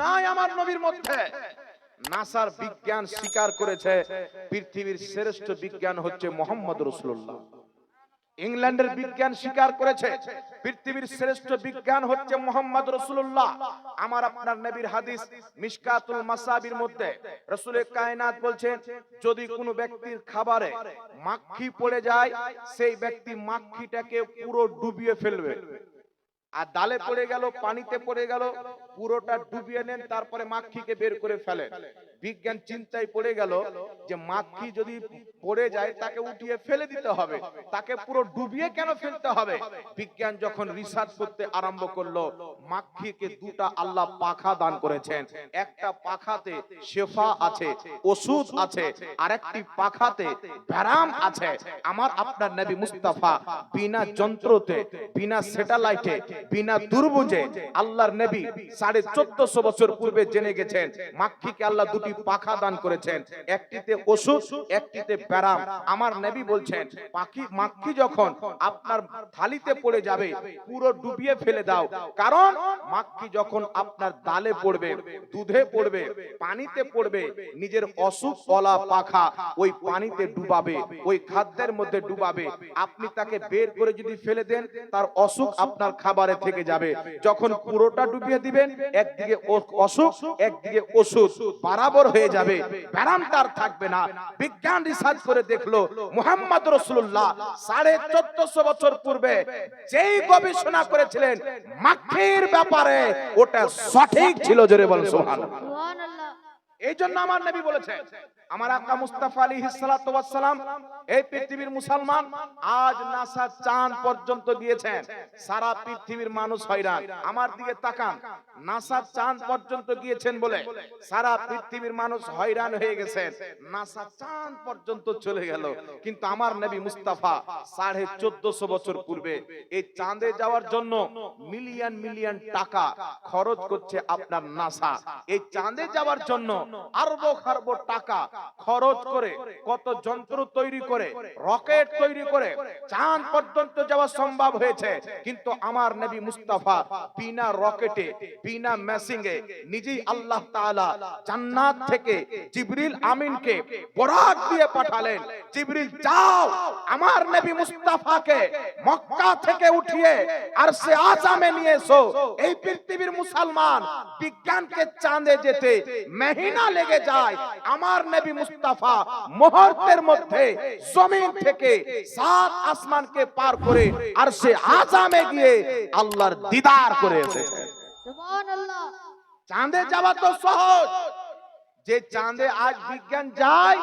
নাই আমার নবীর মধ্যে। নাসার বিজ্ঞান স্বীকার করেছে, পৃথিবীর শ্রেষ্ঠ বিজ্ঞান হচ্ছে মোহাম্মদ রসুল্লাহ ইংল্যান্ডের বিজ্ঞান স্বীকার করেছে, পৃথিবীর শ্রেষ্ঠ বিজ্ঞান হচ্ছে মোহাম্মদ রসুল্লাহ আমার আপনার নবীর হাদিস মিশকাতুল মাসাবির মধ্যে, রসুলের কায়নাত বলছেন যদি কোনো ব্যক্তির খাবারে মাখি পড়ে যায়, সেই ব্যক্তি মাখিটাকে পুরো ডুবিয়ে ফেলবে। আর ডালে পড়ে গেল, পানিতে পড়ে গেল পুরোটা ডুবিয়ে নেন, তারপরে মাখিকে বের করে ফেলেন। বিজ্ঞান চিন্তায় পড়ে গেল যে মাখি যদি পড়ে যায়, তাকে উঠিয়ে ফেলে দিতে হবে। তাকে পুরো ডুবিয়ে কেন ফেলতে হবে? বিজ্ঞান যখন রিসার্চ করতে আরম্ভ করল মাখিকে দুটা আল্লাহ পাখা দান করেছেন। একটা পাখাতে শেফা আছে, ওষুধ আছে, আরেকটি পাখাতে ব্যারাম আছে। আমার আপনার নবী মুস্তাফা বিনা যন্ত্রতে, বিনা স্যাটেলাইটে বিনা দুর্বুজে আল্লাহর নবী সাড়ে চোদ্দশো বছর পূর্বে জেনে গেছেন, মাক্ষিকে আল্লাহ দুটি পাখা দান করেছেন। একটিতে ওষুধ, একটিতে ব্যারাম। আমার নবী বলছেন, পাখি, মাক্ষি যখন আপনার থালিতে পড়ে যাবে, পুরো ডুবিয়ে ফেলে দাও। কারণ মাক্ষি যখন আপনার ডালে পড়বে, দুধে পড়বে, পানিতে পড়বে, নিজের অসুখ কলা পাখা ওই পানিতে ডুবাবে, ওই খাদ্যের মধ্যে ডুবাবে। আপনি তাকে বের করে যদি ফেলে দেন, তার অসুখ আপনার খাবারে থেকে যাবে। যখন পুরোটা ডুবিয়ে দিবেন একদিকে অসুখ একদিকে ওষুধ বরাবর হয়ে যাবে ব্যারাম তার থাকবে না। বিজ্ঞান রিসার্চ করে দেখল মোহাম্মদ রসুল্লাহ সাড়ে চোদ্দশো বছর পূর্বে যেই গবেষণা করেছিলেন মাখির ব্যাপারে ওটা সঠিক ছিল জোরে বল সোহান এই জন্য আমার নবী বলেছেন আমার আকা মুস্তাফা আলী সালাম এই পৃথিবীর মুসলমান আজ নাসা চাঁদ পর্যন্ত গিয়েছেন। সারা পৃথিবীর মানুষ হয়রান। আমার দিকে তাকান। নাসা চাঁদ পর্যন্ত গিয়েছেন বলে সারা পৃথিবীর মানুষ হয়রান হয়ে গেছেন। নাসা চাঁদ পর্যন্ত চলে গেল। কিন্তু আমার নবী মুস্তাফা সাড়ে চোদ্দশো বছর পূর্বে এই চাঁদে যাওয়ার জন্য মিলিয়ন মিলিয়ন টাকা খরচ করছে আপনার নাসা। এই চাঁদে যাওয়ার জন্য আরব খারব টাকা খরচ করে, কত যন্ত্র তৈরি করে, রকেট তৈরি করে, চাঁদ পর্যন্ত যাওয়া সম্ভব হয়েছে। কিন্তু আমার নবী মুস্তাফা বিনা রকেটে, বিনা মেশিংয়ে নিজেই আল্লাহ তাআলা জান্নাত থেকে জিবরিল আমিনকে বরাত দিয়ে পাঠালেন। জিবরিল, যাও, আমার নবী মুস্তাফাকে মক্কা থেকে উঠিয়ে আর সে আজামে নিয়ে এসো। এই পৃথিবীর মুসলমান বিজ্ঞানকে চাঁদে যেতে মহিনা লেগে যায়। আমার নবী মুস্তাফা মুহূর্তের মধ্যে জমিন থেকে সাত আসমানকে পার করে আর সে আজামে গিয়ে আল্লাহর দিদার করে এসেছে। চাঁদে যাওয়া তো সহজ। যে চাঁদে আজ বিজ্ঞান যায়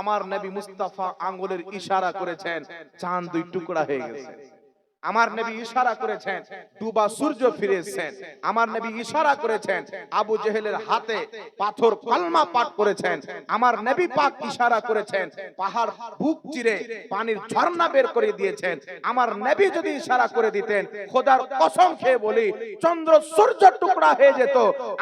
আমার নবী মুস্তাফা আঙ্গুলের ইশারা করেছেন চাঁদ দুই টুকরা হয়ে গেছে। আমার নবী ইশারা করেছেন, ডুবা সূর্য ফিরে এসেছেন আমার নবী ইশারা করেছেন, আবু জেহেলের হাতে পাথর কলমা পাঠ করেছেন। আমার নবী পাক ইশারা করেছেন, পাহাড় বুক চিরে পানির ঝর্ণা বের করে দিয়েছেন। আমার নবী যদি ইশারা করে দিতেন, খোদার কসম খেয়ে বলি, চন্দ্র সূর্য টুকরা হয়ে যেত।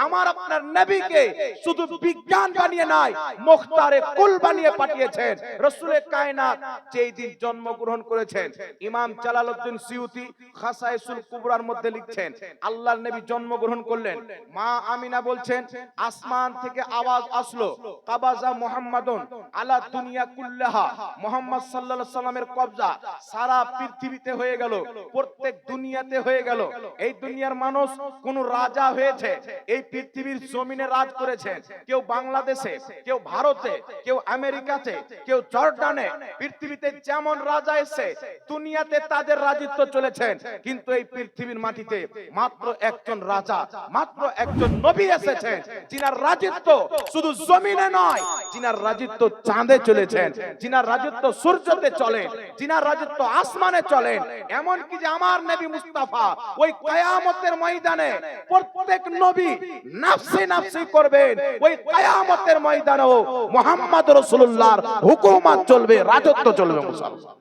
আমার আপনার নবীকে শুধু বিজ্ঞান বানিয়ে নাই, মুখতারে কুল বানিয়ে পাঠিয়েছেন। রসুলে কায়নাত যেই দিন জন্মগ্রহণ করেছেন, ইমাম জালালউদ্দিন সিউতি খাসাইসুল কুবরার মধ্যে লিখছেন, আল্লাহর নবী জন্মগ্রহণ করলেন। মা আমিনা বলছেন, আসমান থেকে আওয়াজ আসলো, কাবাজা মুহাম্মাদুন আলা দুনিয়া কুল্লাহা। মুহাম্মদ সাল্লাল্লাহু আলাইহি সাল্লামের কবজা সারা পৃথিবীতে হয়ে গেল, প্রত্যেক দুনিয়াতে হয়ে গেল। এই দুনিয়ার মানুষ কোন রাজা হয়েছে, এই পৃথিবীর জমিনে রাজ করেছেন। কেউ বাংলাদেশে, কেউ ভারতে, কেউ আমেরিকাতে, কেউ জর্ডানে, পৃথিবীতে যেমন রাজা এসে দুনিয়াতে তাদের রাজত্ব চলেছেন, কিন্তু এই পৃথিবীর মাটিতে মাত্র একজন রাজা, মাত্র একজন নবী এসেছেন, যিনার রাজত্ব শুধু জমিনে নয়, যিনার রাজত্ব চাঁদে চলেছেন, যিনার রাজত্ব সূর্যতে চলেন যিনার রাজত্ব আসমানে চলেন এমন কি যে আমার নবী মুস্তাফা ওই কায়ামতের ময়দানে প্রত্যেক নবী নাফসি নাফসি করবেন, ওই কায়ামতের ময়দানেও মোহাম্মদ রাসূলুল্লাহর হুকুমত চলবে, রাজত্ব চলবে, মুসলমান।